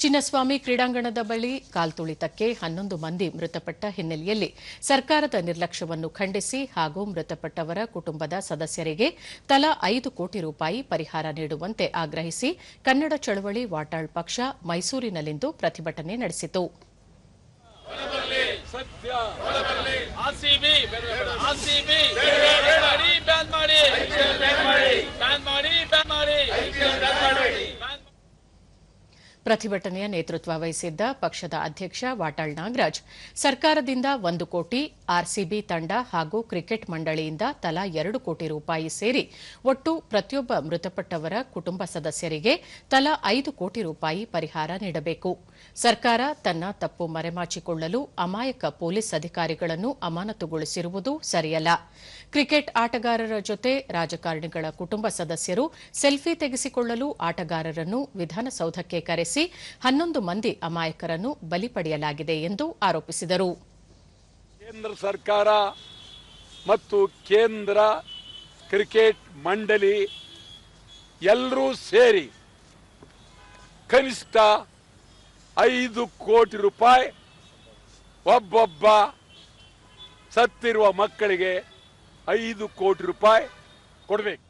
ಚಿನ್ನಸ್ವಾಮಿ ಕ್ರೀಡಾಂಗಣದ ಬಳಿ ಕಾಲ್ತುಳಿತಕ್ಕೆ ಹನ್ನೊಂದು ಮಂದಿ ಮೃತಪಟ್ಟ ಹಿನ್ನೆಲೆಯಲ್ಲಿ ಸರ್ಕಾರದ ನಿರ್ಲಕ್ಷ್ಯವನ್ನು ಖಂಡಿಸಿ ಹಾಗೂ ಮೃತಪಟ್ಟವರ ಕುಟುಂಬದ ಸದಸ್ಯರಿಗೆ ತಲಾ ಐದು ಕೋಟಿ ರೂಪಾಯಿ ಪರಿಹಾರ ನೀಡುವಂತೆ ಆಗ್ರಹಿಸಿ ಕನ್ನಡ ಚಳವಳಿ ವಾಟಾಳ್ ಪಕ್ಷ ಮೈಸೂರಿನಲ್ಲಿಂದು ಪ್ರತಿಭಟನೆ ನಡೆಸಿತು. ಆರ್ಸಿಬಿ ಪ್ರತಿಭಟನೆಯ ನೇತೃತ್ವ ವಹಿಸಿದ್ದ ಪಕ್ಷದ ಅಧ್ಯಕ್ಷ ವಾಟಾಳ್ ನಾಗರಾಜ್ ಸರ್ಕಾರದಿಂದ ಒಂದು ಕೋಟಿ ಆರ್ಸಿಬಿ ತಂಡ ಹಾಗೂ ಕ್ರಿಕೆಟ್ ಮಂಡಳಿಯಿಂದ ತಲಾ ಎರಡು ಕೋಟಿ ರೂಪಾಯಿ ಸೇರಿ ಒಟ್ಟು ಪ್ರತಿಯೊಬ್ಬ ಮೃತಪಟ್ಟವರ ಕುಟುಂಬ ಸದಸ್ಯರಿಗೆ ತಲಾ ಐದು ಕೋಟಿ ರೂಪಾಯಿ ಪರಿಹಾರ ನೀಡಬೇಕು. ಸರ್ಕಾರ ತನ್ನ ತಪ್ಪು ಮರೆಮಾಚಿಕೊಳ್ಳಲು ಅಮಾಯಕ ಪೊಲೀಸ್ ಅಧಿಕಾರಿಗಳನ್ನು ಅಮಾನತುಗೊಳಿಸಿರುವುದು ಸರಿಯಲ್ಲ. ಕ್ರಿಕೆಟ್ ಆಟಗಾರರ ಜೊತೆ ರಾಜಕಾರಣಿಗಳ ಕುಟುಂಬ ಸದಸ್ಯರು ಸೆಲ್ಫಿ ತೆಗೆಸಿಕೊಳ್ಳಲು ಆಟಗಾರರನ್ನು ವಿಧಾನಸೌಧಕ್ಕೆ ಕರೆಸಿ ಹನ್ನೊಂದು ಮಂದಿ ಅಮಾಯಕರನ್ನು ಬಲಿಪಡೆಯಲಾಗಿದೆ ಎಂದು ಆರೋಪಿಸಿದರು. ಕೇಂದ್ರ ಸರ್ಕಾರ ಮತ್ತು ಕೇಂದ್ರ ಕ್ರಿಕೆಟ್ ಮಂಡಳಿ ಎಲ್ಲರೂ ಸೇರಿ ಕನಿಷ್ಠ ಐದು ಕೋಟಿ ರೂಪಾಯಿ ಒಬ್ಬೊಬ್ಬ ಸತ್ತಿರುವ ಮಕ್ಕಳಿಗೆ ಐದು ಕೋಟಿ ರೂಪಾಯಿ ಕೊಡಬೇಕು.